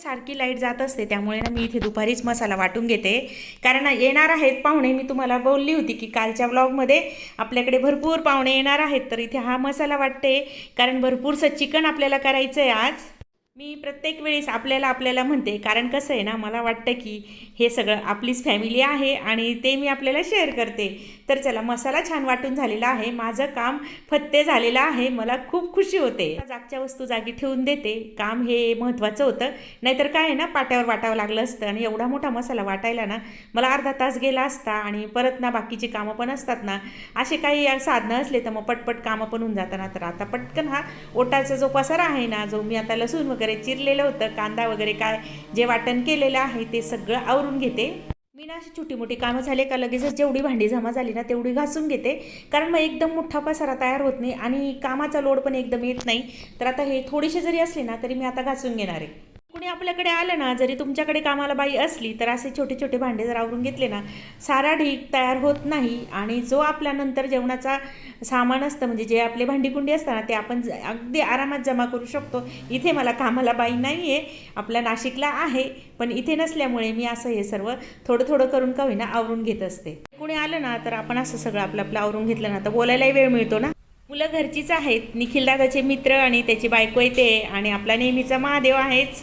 सारखी लाइट जात असते त्यामुळे ना मी इथे दुपारीच मसाला वाटून घेते. कारण येणार आहेत पाहुणे मी तुम्हाला बोलली होती की कालच्या ब्लॉगमध्ये आपल्याकडे भरपूर पाहुणे येणार आहेत तर इथे हा मसाला वाटते. कारण भरपूरसं चिकन आपल्याला करायचं आहे आज. मी प्रत्येक वेळेस आपल्याला आपल्याला म्हणते कारण कसं आहे ना मला वाटतं की हे सगळं आपलीच फॅमिली आहे आणि ते मी आपल्याला शेअर करते. तर चला मसाला छान वाटून झालेला आहे. माझं काम फत्ते झालेलं आहे. मला खूप खुशी होते. जागच्या वस्तू जागी ठेवून देते. काम हे महत्त्वाचं होतं. नाहीतर काय आहे ना पाट्यावर वाटावं लागलं असतं आणि एवढा मोठा मसाला वाटायला ना मला अर्धा तास गेला असता आणि परत ना बाकीची कामं पण असतात ना असे काही साधनं असले तर मग पटपट कामं पण होऊन जातात. ना तर आता पटकन हा ओटाचा जो पसारा आहे ना जो मी आता लसूण वगैरे चिरलेलं होतं कांदा वगैरे काय जे वाटण केलेलं आहे ते सगळं आवरून घेते. मी ना अशी छोटी मोठी कामं झाले का लगेचच जेवढी भांडी जमा झाली ना तेवढी घासून घेते. कारण मग एकदम मोठा पसारा तयार होत नाही आणि कामाचा लोड पण एकदम येत नाही. तर आता हे थोडीशी जरी असली ना तरी मी आता घासून घेणार आहे. कुणी आपल्याकडे आलं ना जरी तुमच्याकडे कामाला बाई असली तर असे छोटे छोटे भांडे जर आवरून घेतले ना सारा ढीक तयार होत नाही आणि जो आपल्या नंतर जेवणाचा सामान असतं म्हणजे जे आपले भांडीकुंडी असतं ना ते आपण ज- अगदी आरामात जमा करू शकतो. इथे मला कामाला बाई नाही आहे आपल्या नाशिकला आहे पण इथे नसल्यामुळे मी असं हे सर्व थोडं थोडं करून का होईना आवरून घेत असते. कुणी आलं ना तर आपण असं सगळं आपलं आपलं आवरून घेतलं ना तर बोलायलाही वेळ मिळतो ना. मुलं घरचीच आहेत निखिलदादाचे मित्र आणि त्याची बायको येते आणि आपला नेहमीचा महादेव आहेच.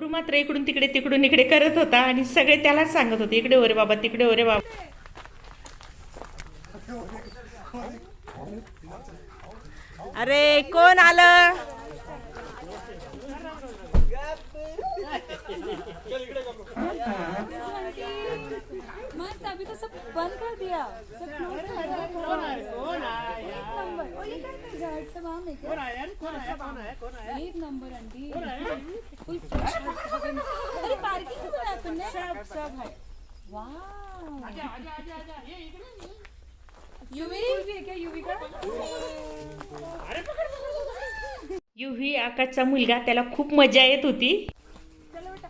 बबरू मात्र इकडून तिकडे तिकडून इकडे करत होता आणि सगळे त्यालाच सांगत होते इकडे हो ओरे बाबा तिकडे हो ओरे बाबा. अरे कोण आलं मस्त अभी तो सब बंद कर दिया. सब close कर दिया. एक नंबर. ओ ये काय झाड सब आम है क्या एक नंबर आंटी. फुल फ्रेश अरे पार्किंग आपण? सब सब है वाव यूवी? भी है क्या यूवी का? युव्ही आकाशचा मुलगा त्याला खूप मजा येत होती. चलो बेटा.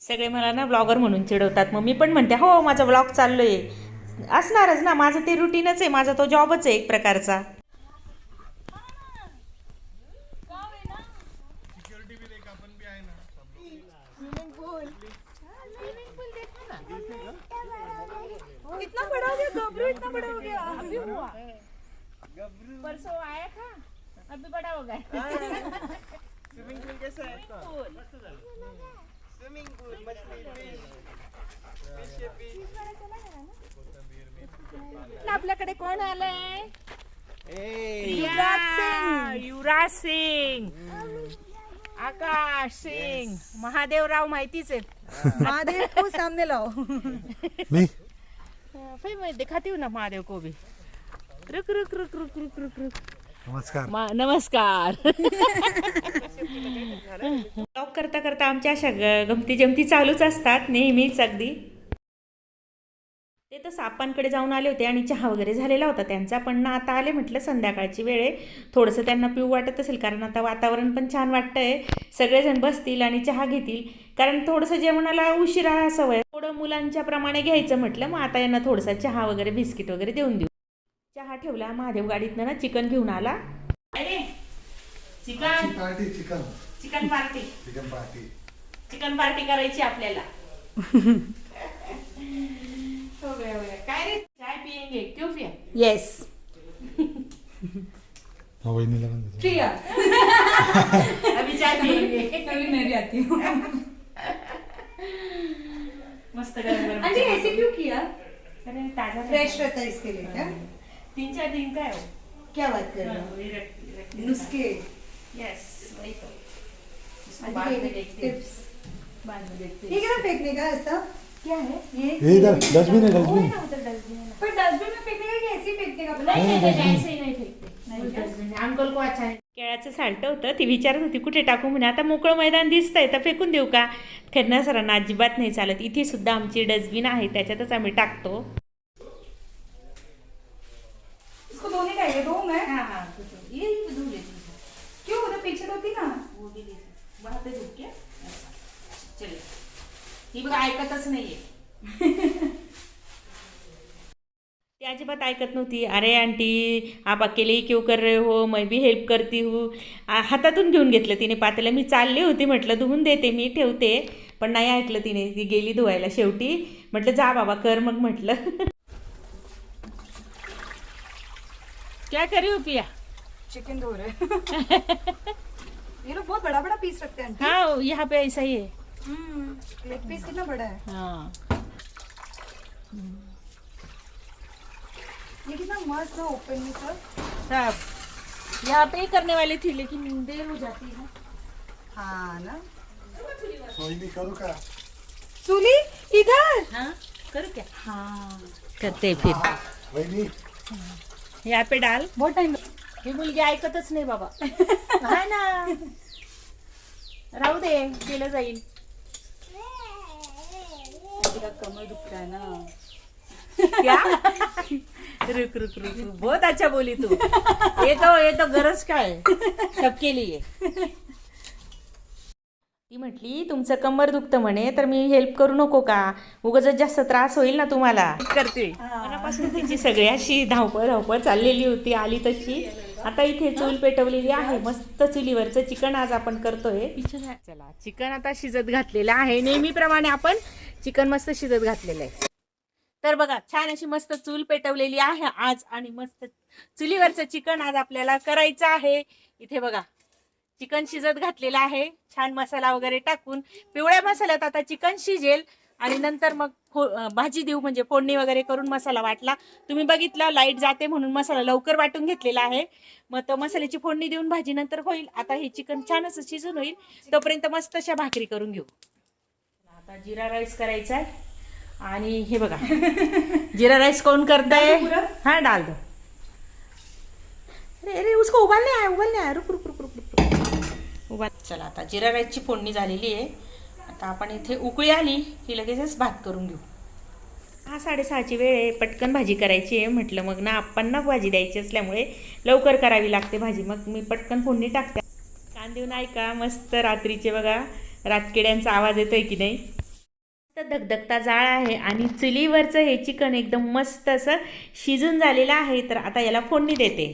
सगळे मला ना ब्लॉगर म्हणून चिडवतात. मग मी पण म्हणते हो माझा ब्लॉग चाललोय. असणारच ना माझं ते रुटीनच आहे माझा तो जॉबच आहे एक प्रकारचा. इतना बड़ा हो गया गबरू इतना बड़ा हो गया। अभी हुआ। परसों आया था अभी बड़ा हो गया। स्विमिंग पूल कैसा है स्विमिंग पूल मछली फिश फिश आपल्याकडे कोण आलंय? ए युवराज सिंग. युवराज सिंग. आकाश सिंग. महादेवराव माहितीच आहेत. महादेव को सामने लाओ. मी? फिर मैं दिखाती हूँ ना महादेव को भी. रुक रुक रुक रुक रुक रुक रुक. नमस्कार. नमस्कार. ब्लॉग करता करता आमच्या अशा गमती जमती चालूच असतात नेहमीच अगदी. ते तर सापांकडे जाऊन आले होते आणि चहा वगैरे झालेला होता. त्यांचा पण ना आता आले म्हटलं संध्याकाळची वेळ आहे. थोडंसं त्यांना पिऊ वाटत असेल कारण आता वातावरण पण छान वाटतंय. सगळेजण बसतील आणि चहा घेतील. कारण थोडंसं जेवणाला उशिरा सवय थोडं मुलांच्या प्रमाणे घ्यायचं म्हटलं मग आता यांना थोडंसं चहा वगैरे बिस्किट वगैरे देऊन देऊ. चहा ठेवला महादेव गाडीतनं ना चिकन घेऊन आला. अरे chicken. Party chicken. Chicken party. Chicken party. Chicken party करायची आपल्याला. हो गया, हो गया. काय रे? चाय पियेंगे. क्यों पिया? यस हा. प्रिया. अभी चाय पियेंगे. कभी मैं भी आती हूँ. मस्त गरम गरम आंटी ऐसे क्यों किया? अरे ताजा फ्रेश रहता है इसके लिए क्या? तीन चार दिन का है? वो क्या बात कर रहे हो? नुस्खे. यस वही तो. इसको बाद में देखते हैं। टिप्स बाद में देखते ये क्या फेंकने का ऐसा? क्या है? ये इधर डस्टबिन है डस्टबिन। उधर डस्टबिन है ना। पर डस्टबिन में फेंकने का कि ऐसे ही फेंकने का नहीं नहीं नहीं ऐसे ही नहीं फेंकते। नहीं डस्टबिन अंकल को अच्छा है। केळाचं साल्ट होतं ती विचारत होती कुठे टाकू म्हणे? आता मोकळं मैदान दिसतंय तर फेकून देऊ का? खरं सरांना अजिबात नाही चालत. इथे सुद्धा आमची डस्टबिन आहे त्याच्यातच आम्ही टाकतो. इसको धोने का है दो मैं हाँ? हाँ ये धो लेती क्यों? उधर पीछे धोती ना। वो भी दे वहाँ पे झुक के। चले। ही बघा ऐकतच नाहीये। ती अजिबात ऐकत नव्हती. अरे आंटी आप अकेले ही क्यों कर रहे हो? मैं भी हेल्प करती हूँ. हातातून घेऊन घेतलं तिने पातेलं मी चालली होती म्हटलं धुवून देते मी ठेवते. पण नाही ऐकलं तिने. ती गेली धुवायला शेवटी. म्हटलं जा बाबा कर. मग म्हटलं. क्या करी हो पिया? चिकन धो रहे। ये लोग बहुत बड़ा बड़ा पीस रखते हैं हाँ यहाँ पे ऐसा ही है। लेग पीस कितना बड़ा है? हाँ। ये कितना मस्त है ओपन में सर सब यहाँ पे ही करने वाली थी लेकिन देर हो जाती है। हाँ ना? करू सुली इधर? हाँ करो क्या? हाँ। करते फिर। वहिनी यहाँ पे डाल. बहुत टाइम ही मुलगी ऐकतच नाही बाबा. हाय ना. राहू दे केलं जाईल. तेरा कमर दुखता है ना. क्या? रुक रुक रुक रुक. बहुत अच्छा बोली तू ये तो ये तो गरज का है सबके लिए ती म्हटली तुमचं कंबर दुखतं म्हणे तर मी हेल्प करू नको का? उगाच जास्त त्रास होईल ना तुम्हाला. करते मनापासून तिची सगळी अशी धावपळ धावपळ चाललेली होती आली तशी. आता इथे चूल पेटवलेली आहे. मस्त चुलीवरचं चिकन आज आपण करतोय. चला चिकन आता शिजत घातलेलं आहे. नेहमीप्रमाणे आपण चिकन मस्त शिजत घातलेलं आहे. तर बघा छान अशी मस्त चूल पेटवलेली आहे आज आणि मस्त चुलीवरचं चिकन आज आपल्याला करायचं आहे. इथे बघा. चिकन शिजत घातलेलं आहे. छान मसाला वगैरे टाकून पिवळ्या मसाल्यात आता चिकन शिजेल. आणि नंतर मग फो भाजी देऊ म्हणजे फोडणी वगैरे करून मसाला वाटला. तुम्ही बघितला लाइट जाते म्हणून मसाला लवकर वाटून घेतलेला आहे. मग तो मसाल्याची फोडणी देऊन भाजी नंतर होईल. आता हे चिकन छान असं शिजून होईल. तोपर्यंत मस्त अशा भाकरी करून घेऊ. आता जिरा राईस करायचा आहे. आणि हे बघा. जिरा राईस कोण करताय? हा डाल दो. अरे अरे उसको उबालने आहे उबालने आहे रुक रुक रुक. रुक चला आता. जिरा राईसची फोडणी झालेली आहे. आता आपण इथे उकळी आली की लगेचच भात करून घेऊ. हा साडेसहाची वेळ आहे. पटकन भाजी करायची आहे. म्हटलं मग ना आपण भाजी द्यायची असल्यामुळे लवकर करावी लागते भाजी. मग मी पटकन फोडणी टाकते. कान देऊन ऐका. मस्त रात्रीचे बघा. रातकिड्यांचा आवाज येतोय की नाही? मस्त धगधगता जाळ आहे आणि चुलीवरचं हे चिकन एकदम मस्त असं शिजून झालेलं आहे. तर आता याला फोडणी देते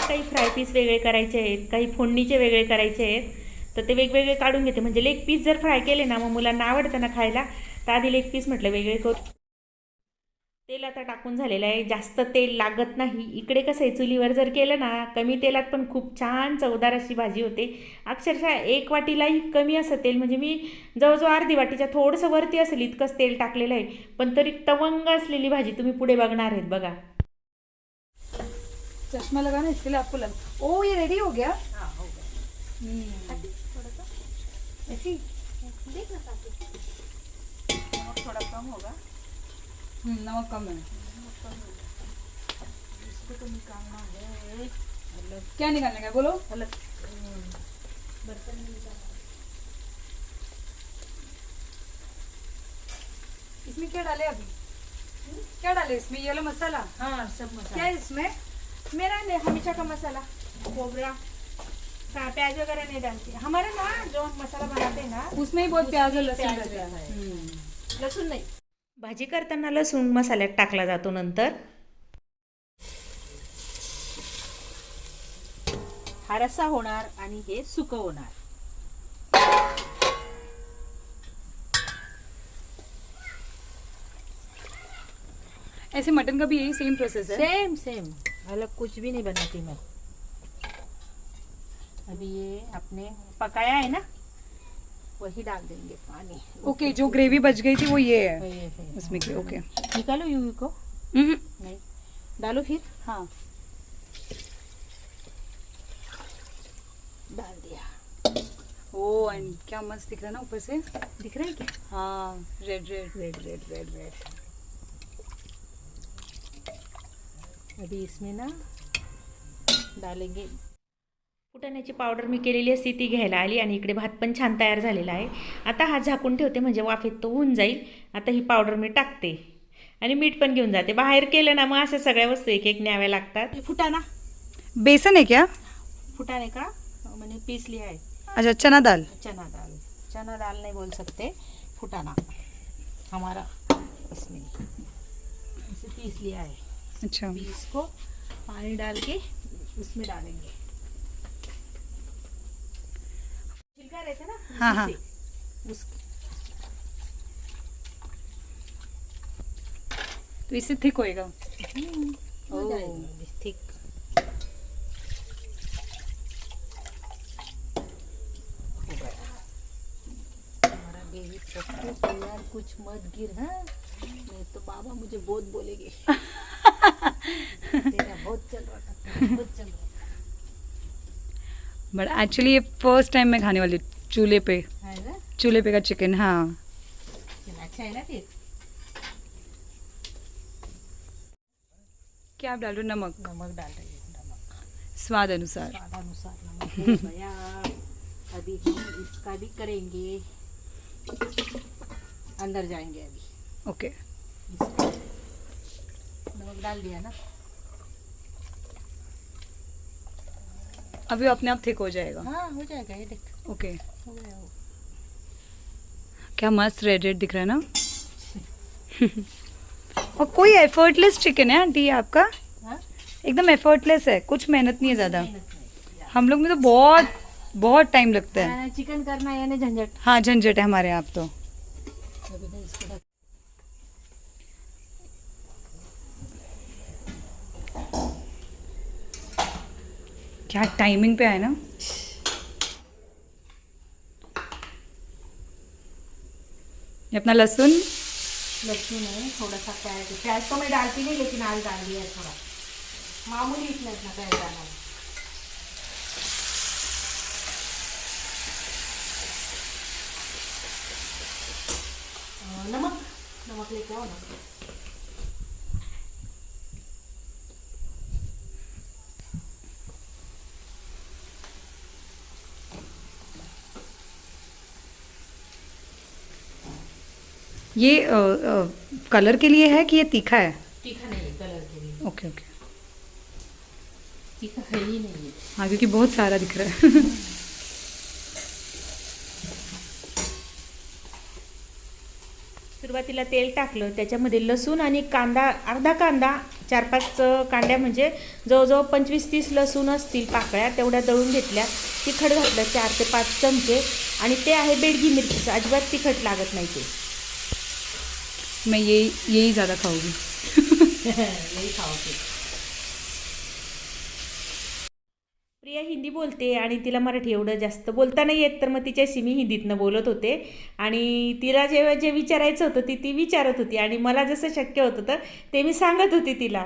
काही फ्राय पीस वेगळे करायचे आहेत काही फोडणीचे वेगळे करायचे आहेत तर ते वेगवेगळे काढून घेते. म्हणजे लेग पीस जर फ्राय केले ना मग मुलांना आवडतं ना खायला तर आधी लेग पीस म्हटलं वेगळे करू. तेल आता टाकून झालेलं आहे. जास्त तेल लागत नाही. इकडे कसं आहे चुलीवर जर केलं ना कमी तेलात पण खूप छान चवदार अशी भाजी होते. अक्षरशः एक वाटीलाही कमी असं तेल म्हणजे मी जवळजवळ अर्धी वाटीच्या थोडंसं वरती असेल इतकंच तेल टाकलेलं आहे. पण तरी तवंग असलेली भाजी तुम्ही पुढे बघणार आहेत बघा. चश्मा लगाना इसके लिए आपको लग ओ ये रेडी हो गया। ऐसी? नमक थोड़ा कम होगा। नमक कम है। क्या निकालने का है? बोलो? इसमें क्या डाले अभी? क्या डाले इसमें? ये वाला मसाला? हाँ सब मसाला। क्या है इसमें? मेरा नहीं हमेशा का मसाला। खोबरा हाँ, प्याज वगैरह नहीं डालती। हमारे ना जो हम मसाला बनाते हैं ना उसमें ही बहुत प्याज और लहसुन रहता है। लसूण नाही। भाजी करताना लसूण मसाल्यात टाकला जातो नंतर. हा रस्सा होणार आणि हे सुक होणार. ऐसे मटन का भी यही सेम प्रोसेस है? सेम सेम अलग कुछ भी नहीं बनाती मैं। अभी ये अपने पकाया है ना? वही डाल देंगे पानी। ओके जो ग्रेवी बच गई थी वो ये है। है। उसमें की ओके निकालो यूवी को। हम्म, नहीं। डालो फिर। हाँ। डाल दिया। ओ एंड क्या मस्त दिख रहा है ना ऊपर से? दिख रहा है क्या? हाँ red red red red red red अभी इसमें ना डालेंगे. फुटाण्याची पावडर मी केलेली असती ती घ्यायला आली आणि इकडे भात पण छान तयार झालेला आहे. आता हा झाकून ठेवते म्हणजे वाफेत तो होऊन जाईल. आता ही पावडर मी टाकते. आणि मीठ पण घेऊन जाते. बाहेर केलं ना मग अशा सगळ्या वस्तू एक एक न्याव्या लागतात. फुटाणा. बेसन है क्या? फुटाणे का? मैंने पीस लिया है अच्छा चना दाल. चना दाल. चना दाल नहीं बोल सकते फुटाना हमारा इसमें. इसे पीस लिया है अच्छा। अभी इसको पानी डाल के उसमें डालेंगे। छिलका रहता ना? हाँ, हाँ। उसी तो इससे थिक होएगा। हो जाएगा ठीक हो बेबी सब कुछ कुछ मत गिर है? नहीं तो बाबा मुझे बहुत बोलेंगे तेरा बहुत चल रहा था बहुत चल रहा बट एक्चुअली ये फ़र्स्ट टाइम मैं खाने वाली चूल्हे पे। चूल्हे पे का चिकन हाँ। अच्छा है ना फिर? क्या आप डाल रहे हो? नमक। नमक डाल रही हूँ स्वाद अनुसार। स्वाद अनुसार नमक अभी हम इसका भी करेंगे। अंदर जाएँगे अभी। ओके इसको नमक डाल दिया ना? अभी अपने आप थिक हो जाएगा। हाँ हो जाएगा ये देख। ओके क्या मस्त रेड रेड दिख रहा है ना? और कोई एफर्टलेस चिकन है आंटी आपका? हाँ? एकदम एफर्टलेस है कुछ मेहनत नहीं है ज़्यादा। हम लोग में तो बहुत बहुत टाइम लगता है। चिकन करना है झंझट। हाँ झंझट है हमारे यहाँ तो अभी ना इसको ढक- क्या टाइमिंग पे आए ना? ये अपना लहसुन? लहसुन है थोड़ा सा प्याज प्याज तो मैं डालती नहीं, लेकिन आज डाल दिया है थोड़ा। मामूली इतना इतना प्याज डालना है। नमक? नमक लेके आओ ना। ये अ, अ, कलर के लिए है कि ये तीखा है? तीखा नहीं कलर के लिए। Okay okay. तीखा है ही नहीं है हाँ क्योंकि बहुत सारा दिख रहा है। सुरुवातीला तेल टाकलं त्याच्यामध्ये लसूण आणि कांदा अर्धा कांदा चार पाच अ, कांड्या म्हणजे जवळजवळ पंचवीस तीस लसूण असतील पाकळ्या तेवढ्या दळून घेतल्या तिखट घातलं चार ते पाच चमचे आणि ते आहे बेडगी मिरचीचं अजिबात तिखट लागत नाही ते. मैं यही यही ज़्यादा खाऊंगी। यही खाओगी प्रिया हिंदी बोलते आणि तिला मराठी एवढं जास्त बोलता नाही येत तर मग तिच्याशी मी हिंदीतनं बोलत होते. आणि तिला जेव्हा जे विचारायचं होतं ती ती विचारत होती. आणि मला जसं शक्य होतं तर ते मी सांगत होती तिला.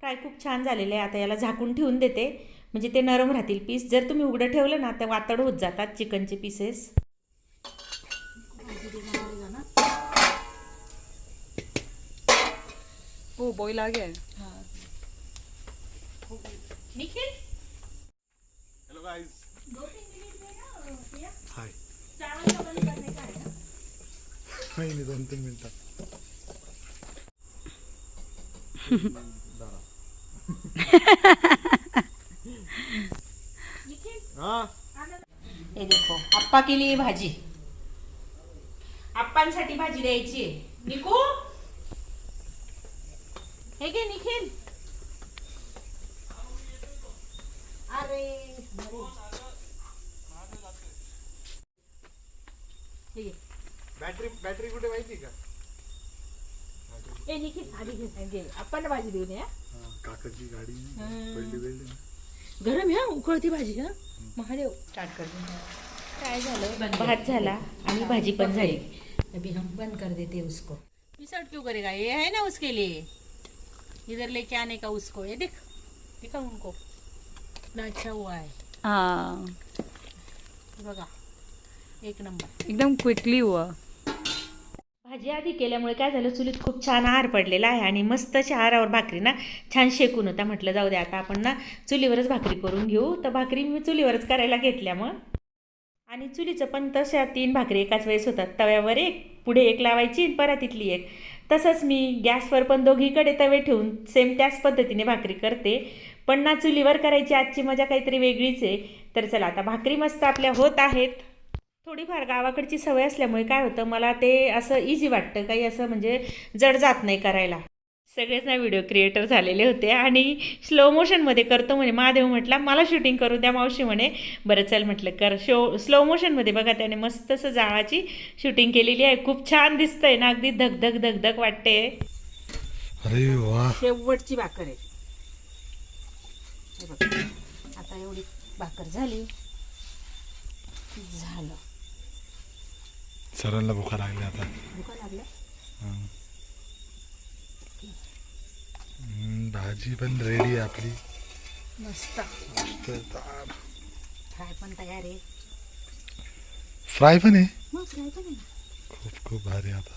फ्राय खूप छान झालेले आहे. आता याला झाकून ठेवून देते. म्हणजे ते नरम राहतील पीस. जर तुम्ही उघडं ठेवलं ना तर वातड होत जातात चिकनचे पीसेस ओ बॉईल आ गया है निखिल हॅलो गाईज हाय चावल का बंद करने का है ना नाही नाही दोन तीन हा हे देखो आप्पा के लिए भाजी आप्पांसाठी भाजी द्यायची आहे निकू हे घे निखिल. अरे. हे. बॅटरी बॅटरी कुठे माहिती का? ए निखिल आधी घे घे. आप्पांना भाजी देऊन या हा, काकाची गाडी वेल्डी गरम ह्या उकळती भाजी का महादेव स्टार्ट कर. काय झालं? भात झाला आणि भाजी पण झाली. अभी हम बंद कर देते हैं उसको. पिसट क्यों करेगा ये है ना उसके लिए? इधर लेके आने का उसको ये देख दिखा उनको? कितना अच्छा हुआ है। हाँ। बघा एक नंबर। एकदम क्विकली हुआ। भाजी आधी केल्यामुळे काय झालं चुलीत खूप छान आहार पडलेला आहे आणि मस्त अशा आहारावर भाकरी ना छान शेकून होता. म्हटलं जाऊ दे आता आपण ना चुलीवरच भाकरी करून घेऊ. तर भाकरी मी चुलीवरच करायला घेतल्या मग आणि चुलीचं पण तशा तीन भाकरी एकाच वेळेस होतात. तव्यावर एक पुढे एक लावायची आणि परातीतली एक. तसंच मी गॅसवर पण दोघीकडे तवे ठेवून सेम त्याच पद्धतीने भाकरी करते. पण ना चुलीवर करायची आजची मजा काहीतरी वेगळीच आहे. तर चला आता भाकरी मस्त आपल्या होत आहेत. थोडीफार गावाकडची सवय असल्यामुळे काय होतं मला ते असं इझी वाटतं काही असं म्हणजे जड जात नाही करायला. सगळेच ना व्हिडिओ क्रिएटर झालेले होते आणि स्लो मोशनमध्ये करतो म्हणे महादेव म्हटला मला शूटिंग करू द्या मावशी म्हणे. बरं चल म्हटलं कर. शो स्लो मोशनमध्ये बघा त्याने मस्त असं जाळाची शूटिंग केलेली आहे. खूप छान दिसतंय ना अगदी धगधग धगधग वाटते. अरे वा. शेवटची भाकर आहे. हे बघ आता एवढी भाकर झाली. झालं. सरांना भुका लागली आता. भुका लागल्या हं. हं, भाजी पण रेडी आहे आपली. मस्त. तर फ्राय पण तयार आहे. फ्राय पण आहे? मग फ्राय पण आहे ना? खूप खूप भारी आता.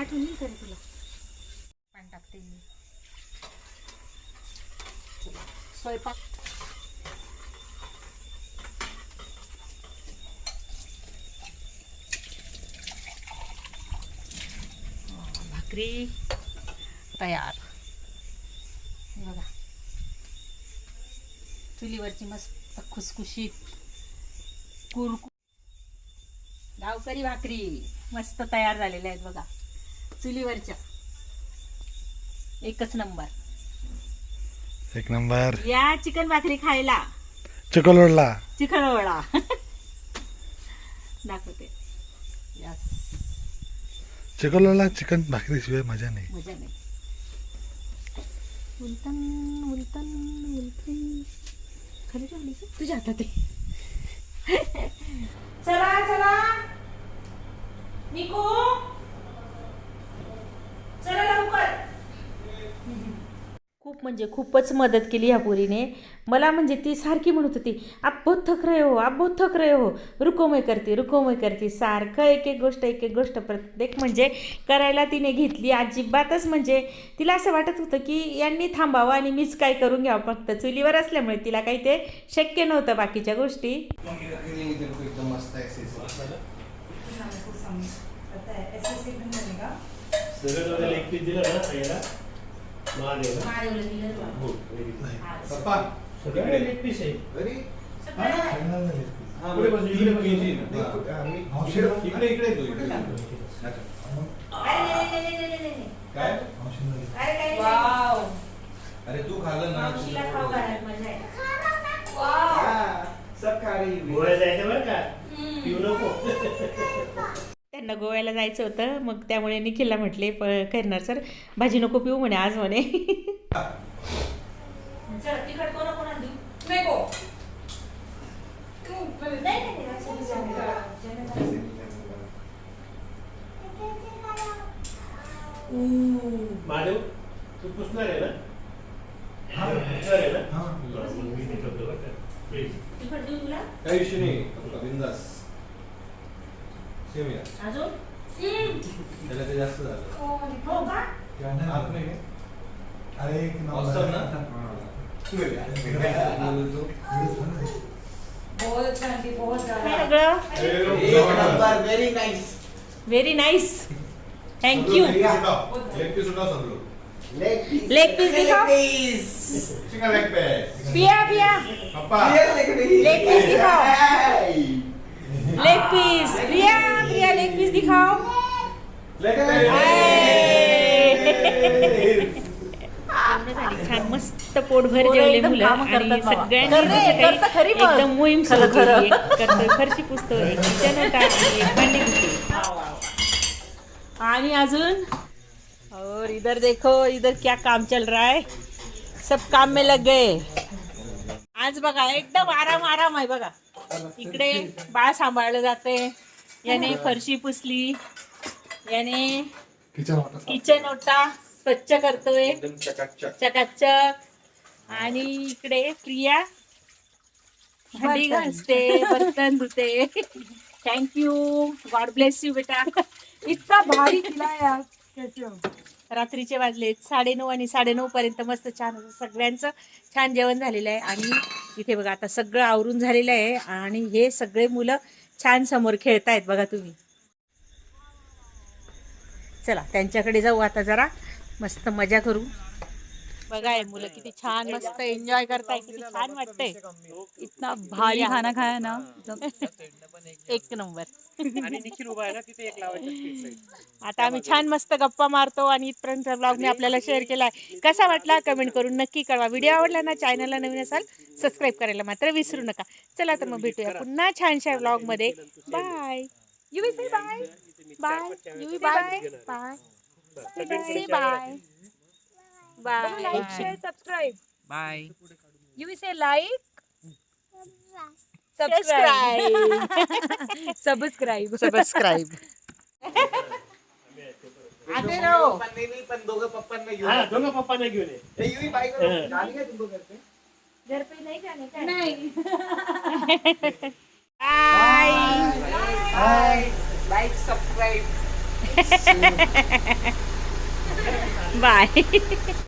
आठवण येईल तुला. पाणी टाकते मी. चला, स्वयंपाक. भाकरी. तयार. बघा. चुलीवरची मस्त खुसखुशीत कुरकु गावकरी भाकरी मस्त तयार झालेल्या आहेत बघा. चुलीवरच्या. एकच नंबर. एक नंबर. या चिकन भाकरी खायला. चिकलवडला चिकन वडा दाखवते. यस चिकलवडला चिकन भाकरीशिवाय मजा नाही. मजा नाही. उलटन उलटन उलटन खाली ठेवली का? तुझ्या हातात चला चला. निको चला लवकर खूप म्हणजे खूपच मदत केली ह्या पोरीने. मला म्हणजे ती सारखी म्हणत होती आप बहुत थक रहे हो आप बहुत थक रहे हो रुको मैं करते रुको मैं करते सारखं एक एक गोष्ट एक एक गोष्ट प्रत्येक म्हणजे करायला तिने घेतली. अजिबातच म्हणजे तिला असं वाटत होतं की यांनी थांबावं आणि मीच काय करून घ्यावं फक्त चुलीवर असल्यामुळे तिला काही ते शक्य नव्हतं बाकीच्या गोष्टी. सगळं दिलं हो पीस आहे. पुढे बस, इकडे बस. इकडे इकडे तू अरे तू खाल्लं ना गोळ्या जायचं बरं का? पिऊ नको. त्यांना गोव्याला जायचं होतं. मग त्यामुळे निखिलला म्हटले प करणार सर. भाजी नको पिऊ म्हणे आज म्हणे. काही विषय नाही. आपला बिंदास सेम या त्याला ते जास्त झालं. आत नाही आहे? अरे एक वास्तव ना? बोलतो. काय सगळं very nice thank you leg piece सगळं. लेग पीस दिखाओ. Chicken leg piece. पिया पिया. पप्पा. लेग पीस दिखाओ. Leg piece Priya Priya leg piece दिखाओ छान मस्त पोटभर जेवले मुलं आणि. सगळ्यांनी मग. एकदम मोहीम खरं, सुरू केली. खरं. एक करतोय फरशी पुसतो एक किचन होता आणि एक भांडी धुते. आणि अजून और इधर देखो इधर क्या काम चल रहा है सब काम में लग गए आज बघा एकदम आराम आराम आहे बघा इकडे बाळ सांभाळलं जाते. याने फरशी पुसली. याने किचन ओटा स्वच्छ करतोय. एकदम चकाचक. चकाचक. आणि इकडे प्रिया भांडी. घासते बर्तन धुते. थँक्यू गॉड ब्लेस यू बेटा. इतना भारी हो रात्रीचे वाजले साडेनऊ आणि साडेनऊ पर्यंत मस्त छान सगळ्यांचं छान जेवण झालेलं आहे. आणि इथे बघा आता सगळं आवरून झालेलं आहे. आणि हे सगळे मुलं छान समोर खेळतायत बघा तुम्ही. चला त्यांच्याकडे जाऊ आता जरा. मस्त मजा करू. बघा हे मुलं किती छान मस्त एन्जॉय करताय किती छान वाटतंय. इतना भारी खाना खाया ना. एक नंबर. आता आम्ही छान मस्त गप्पा मारतो आणि इथपर्यंत ब्लॉग मी आपल्याला शेअर केलाय. कसा वाटला कमेंट करून नक्की कळवा. व्हिडिओ आवडला ना चॅनलला नवीन असाल सबस्क्राईब करायला मात्र विसरू नका. चला तर मग भेटूया पुन्हा छानशा ब्लॉगमध्ये. Bye you will say bye bye you bye bye say bye bye like share subscribe bye you will say like subscribe subscribe subscribe आते रहो। पण दोघं पप्पांना घेऊन हा दोघं पप्पांना घेऊन ये ए, युवी बाई करो. गाणी काय तुमचं करते घर पे? नहीं जाने का? नहीं। Bye like subscribe bye